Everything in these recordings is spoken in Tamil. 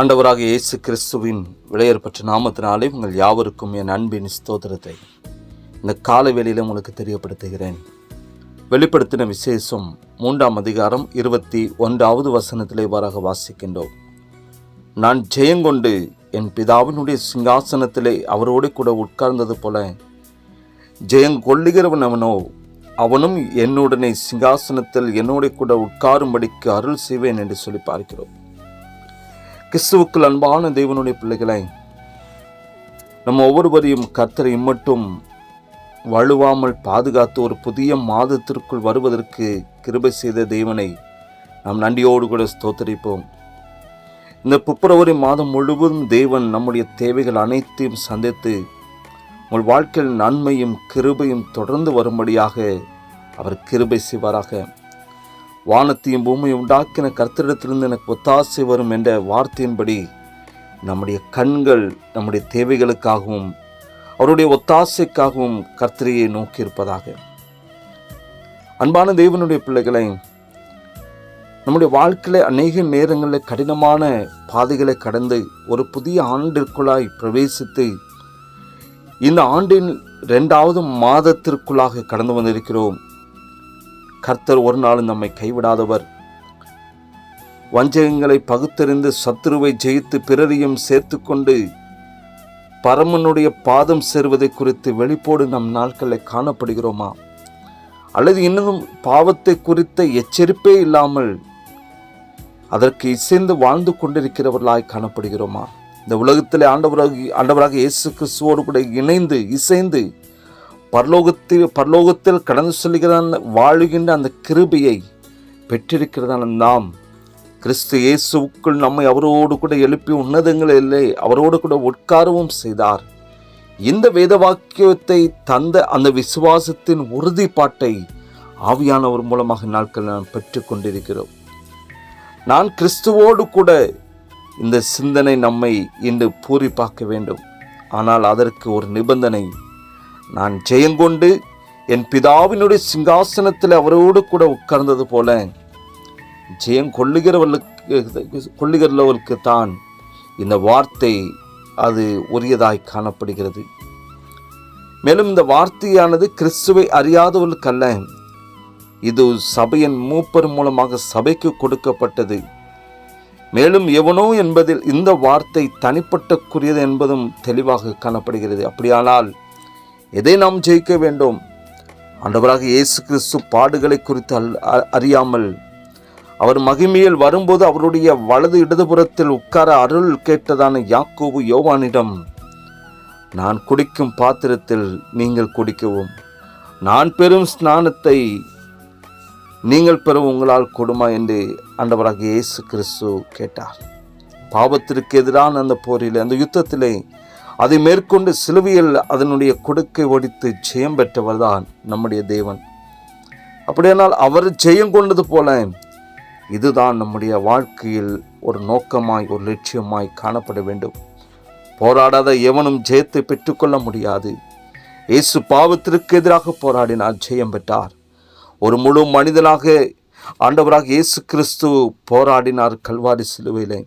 ஆண்டவராக இயேசு கிறிஸ்துவின் விளையற்பற்ற நாமத்தினாலே உங்கள் யாவருக்கும் என் அன்பின் ஸ்தோத்திரத்தை. இந்த கால வேளையில் உங்களுக்கு தெரியப்படுத்துகிறேன். வெளிப்படுத்தின விசேஷம் மூன்றாம் அதிகாரம் இருபத்தி ஒன்றாவது வசனத்திலே இவ்வாறாக வாசிக்கின்றோம். நான் ஜெயங்கொண்டு என் பிதாவினுடைய சிங்காசனத்திலே அவரோடு கூட உட்கார்ந்தது போல ஜெயங்கொள்ளுகிறவன் அவனோ அவனும் என்னுடனே சிங்காசனத்தில் என்னோட கூட உட்காரும்படிக்கு அருள் செய்வேன் என்று சொல்லி பார்க்கிறோம். கிறிஸ்துவுக்குள் அன்பான தேவனுடைய பிள்ளைகளை நம்ம ஒவ்வொருவரையும் கர்த்தரை இம்மட்டும் வழுவாமல் பாதுகாத்து ஒரு புதிய மாதத்திற்குள் வருவதற்கு கிருபை செய்த தேவனை நாம் நன்றியோடு கூட ஸ்தோத்தரிப்போம். இந்த பிப்ரவரி மாதம் முழுவதும் தேவன் நம்முடைய தேவைகள் அனைத்தையும் சந்தித்து உங்கள் வாழ்க்கையில் நன்மையும் கிருபையும் தொடர்ந்து வரும்படியாக அவர் கிருபை செய்வாராக. வானத்தையும் பூமியை உண்டாக்கின கர்த்தரிடத்திலிருந்து எனக்கு ஒத்தாசை வரும் என்ற வார்த்தையின்படி நம்முடைய கண்கள் நம்முடைய தேவைகளுக்காகவும் அவருடைய ஒத்தாசைக்காகவும் கர்த்தரையை நோக்கியிருப்பதாக. அன்பான தேவனுடைய பிள்ளைகளை நம்முடைய வாழ்க்கையில் அநேக நேரங்களில் கடினமான பாதைகளை கடந்து ஒரு புதிய ஆண்டிற்குள்ளாய் பிரவேசித்து இந்த ஆண்டின் ரெண்டாவது மாதத்திற்குள்ளாக கடந்து வந்திருக்கிறோம். கர்த்தர் ஒரு நாளும் நம்மை கைவிடாதவர். வஞ்சகங்களை பகுத்தறிந்து சத்துருவை ஜெயித்து பிறரையும் சேர்த்து கொண்டு பரமனுடைய பாதம் சேர்வதை குறித்து வெளிப்போடு நம் நாட்களில் காணப்படுகிறோமா? அல்லது இன்னும் பாவத்தை குறித்த எச்சரிப்பே இல்லாமல் அதற்கு இசைந்து வாழ்ந்து கொண்டிருக்கிறவர்களாய் காணப்படுகிறோமா? இந்த உலகத்திலே ஆண்டவராக ஆண்டவராக இயேசு கிறிஸ்துவோடு கூட இணைந்து இசைந்து பரலோகத்தில் பரலோகத்தில் கடந்து செல்கிற வாழுகின்ற அந்த கிருபையை பெற்றிருக்கிறதான நாம் கிறிஸ்து இயேசுவுக்குள் நம்மை அவரோடு கூட எழுப்பி உன்னதங்களிலே அவரோடு கூட உட்காரவும் செய்தார். இந்த வேத வாக்கியத்தை தந்த அந்த விசுவாசத்தின் உறுதிப்பாட்டை ஆவியானவர் மூலமாக நாட்கள் நாம் பெற்றுக்கொண்டிருக்கிறோம் நான் கிறிஸ்துவோடு கூட இந்த சிந்தனை நம்மை இன்று பூரிப்பாக்க வேண்டும். ஆனால் அதற்கு ஒரு நிபந்தனை நான் ஜெயங்கொண்டு என் பிதாவினுடைய சிங்காசனத்தில் அவரோடு கூட உட்கார்ந்தது போல ஜெயம் கொள்ளுகிறவர்களுக்கு கொள்ளுகிறவர்களுக்கு தான் இந்த வார்த்தை அது உரியதாய் காணப்படுகிறது. மேலும் இந்த வார்த்தையானது கிறிஸ்துவை அறியாதவர்களுக்கு அல்ல இது சபையின் மூப்பர் மூலமாக சபைக்கு கொடுக்கப்பட்டது. மேலும் எவனோ என்பதில் இந்த வார்த்தை தனிப்பட்டக்குரியது என்பதும் தெளிவாக காணப்படுகிறது. அப்படியானால் எதை நாம் ஜெயிக்க வேண்டும்? ஆண்டவராக இயேசு கிறிஸ்து பாடுகளை குறித்து அல் அ- அறியாமல் அவர் மகிமையில் வரும்போது அவருடைய வலது இடதுபுறத்தில் உட்கார அருள் கேட்டதான யாக்கோபு யோவானிடம் நான் குடிக்கும் பாத்திரத்தில் நீங்கள் குடிக்கவும். நான் பெறும் ஸ்நானத்தை நீங்கள் பெற உங்களால் கொடுமா? என்று ஆண்டவராக இயேசு கிறிஸ்து கேட்டார். பாவத்திற்கு எதிரான அந்த போரில் அந்த யுத்தத்திலே அதை மேற்கொண்டு சிலுவையில் அதனுடைய கொடுக்கை ஒடித்து ஜெயம் பெற்றவர் தான் நம்முடைய தேவன். அப்படியானால் அவர் ஜெயம் கொண்டது போல இதுதான் நம்முடைய வாழ்க்கையில் ஒரு நோக்கமாய் ஒரு லட்சியமாய் காணப்பட வேண்டும். போராடாத எவனும் ஜெயத்தை பெற்றுக்கொள்ள முடியாது. இயேசு பாவத்திற்கு எதிராக போராடினார் ஜெயம் பெற்றார். ஒரு முழு மனிதனாக ஆண்டவராக இயேசு கிறிஸ்து போராடினார் கல்வாரி சிலுவையிலே.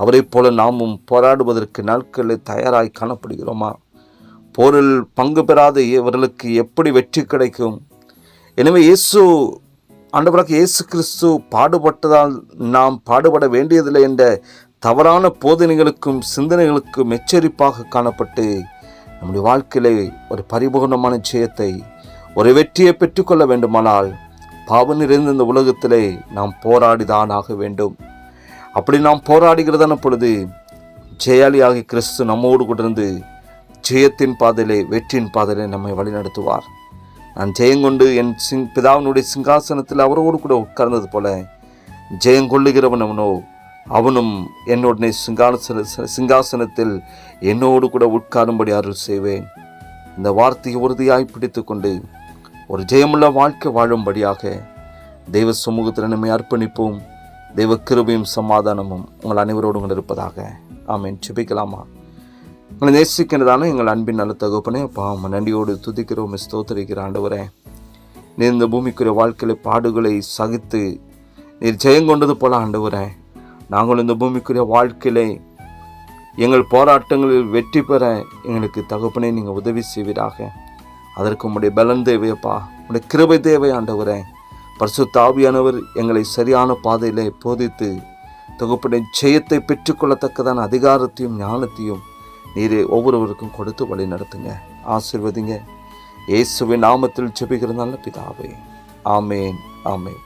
அவரைப் போல நாமும் போராடுவதற்கு நாட்களில் தயாராய் காணப்படுகிறோமா? போரில் பங்கு பெறாத இவர்களுக்கு எப்படி வெற்றி கிடைக்கும்? எனவே இயேசு ஆண்டவராக இயேசு கிறிஸ்து பாடுபட்டதால் நாம் பாடுபட வேண்டியதில்லை என்ற தவறான போதனைகளுக்கும் சிந்தனைகளுக்கும் எச்சரிப்பாக காணப்பட்டு நம்முடைய வாழ்க்கையிலே ஒரு பரிபூர்ணமான ஜெயத்தை ஒரு வெற்றியை பெற்றுக்கொள்ள வேண்டுமானால் பாவம் நிறைந்த இந்த உலகத்திலே நாம் போராடிதான் ஆக வேண்டும். அப்படி நாம் போராடுகிறதான பொழுது ஜெயாலியாகி கிறிஸ்து நம்மோடு கொண்டிருந்து ஜெயத்தின் பாதையிலே வெற்றியின் பாதையிலே நம்மை வழிநடத்துவார். நான் ஜெயங்கொண்டு என் சிங் பிதாவினுடைய சிங்காசனத்தில் அவரோடு கூட உட்கார்ந்தது போல ஜெயங்கொள்ளுகிறவன் அவனோ அவனும் என்னுடனே சிங்காசன சிங்காசனத்தில் என்னோடு கூட உட்காரும்படி அருள் செய்வேன். இந்த வார்த்தையை உறுதியாய் பிடித்துக்கொண்டு ஒரு ஜெயமுள்ள வாழ்க்கை வாழும்படியாக தெய்வ சமூகத்தில் நம்மை அர்ப்பணிப்போம். தெய்வ கிருபையும் சமாதானமும் உங்கள் அனைவரோடும் உங்கள் இருப்பதாக. ஆமென். சுபிக்கலாமா உங்களை நேசிக்கிறதான எங்கள் அன்பின் நல்ல தகப்பனே அப்பா உம்மை நன்றியோடு துதிக்கிறோம் ஸ்தோத்தரிக்கிற ஆண்டவரே. நீர் இந்த பூமிக்குரிய வாழ்க்கையில பாடுகளை சகித்து நீர் ஜெயங்கொண்டது போல ஆண்டவரே. நாங்கள் இந்த பூமிக்குரிய வாழ்க்கையிலே எங்கள் போராட்டங்களில் வெற்றி பெற எங்களுக்கு தகப்பனே நீங்கள் உதவி செய்வீராக. அதற்கு உங்களுடைய பலன் தேவையப்பா. உங்களுடைய கிருபை தேவை ஆண்டவரே. பரிசுத்த ஆவியானவர் எங்களை சரியான பாதையிலே போதித்து தகப்பனை ஜெயத்தை பெற்றுக்கொள்ளத்தக்கதான அதிகாரத்தையும் ஞானத்தையும் நீரே ஒவ்வொருவருக்கும் கொடுத்து வழி நடத்துங்க. ஆசிர்வதிங்க. இயேசுவின் நாமத்தில் ஜெபிக்கிற நல்ல பிதாவே. ஆமேன் ஆமேன்.